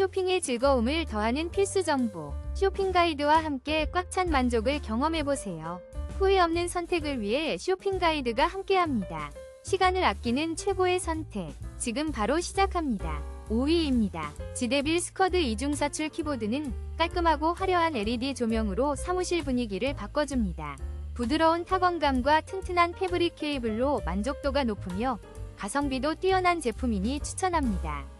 쇼핑의 즐거움을 더하는 필수 정보. 쇼핑 가이드와 함께 꽉 찬 만족을 경험해보세요. 후회 없는 선택을 위해 쇼핑 가이드가 함께합니다. 시간을 아끼는 최고의 선택. 지금 바로 시작합니다. 5위입니다. 지데빌 스쿼드 이중사출 키보드는 깔끔하고 화려한 LED 조명으로 사무실 분위기를 바꿔줍니다. 부드러운 타건감과 튼튼한 패브릭 케이블로 만족도가 높으며 가성비도 뛰어난 제품이니 추천합니다.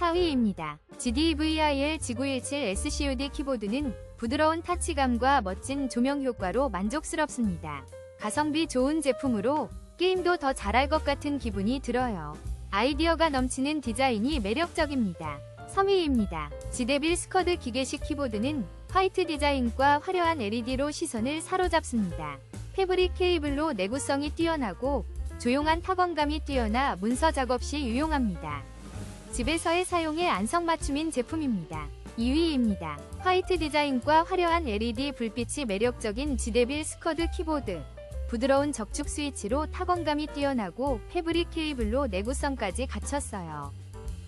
4위입니다. GDVIL G917 SCUD 키보드는 부드러운 타치감과 멋진 조명 효과로 만족스럽습니다. 가성비 좋은 제품으로 게임도 더 잘할 것 같은 기분이 들어요. 아이디어가 넘치는 디자인이 매력적입니다. 3위입니다. 지데빌 스쿼드 기계식 키보드는 화이트 디자인과 화려한 LED로 시선을 사로잡습니다. 패브릭 케이블로 내구성이 뛰어나고 조용한 타건감이 뛰어나 문서 작업 시 유용합니다. 집에서의 사용에 안성맞춤인 제품입니다. 2위입니다. 화이트 디자인과 화려한 LED 불빛이 매력적인 지데빌 스쿼드 키보드. 부드러운 적축 스위치로 타건감이 뛰어나고 패브릭 케이블로 내구성까지 갖췄어요.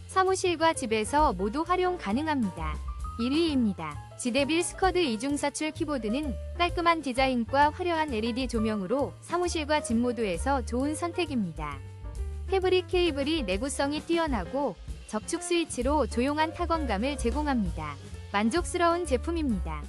사무실과 집에서 모두 활용 가능합니다. 1위입니다. 지데빌 스쿼드 이중사출 키보드는 깔끔한 디자인과 화려한 LED 조명으로 사무실과 집 모두에서 좋은 선택입니다. 패브릭 케이블이 내구성이 뛰어나고 적축 스위치로 조용한 타건감을 제공합니다. 만족스러운 제품입니다.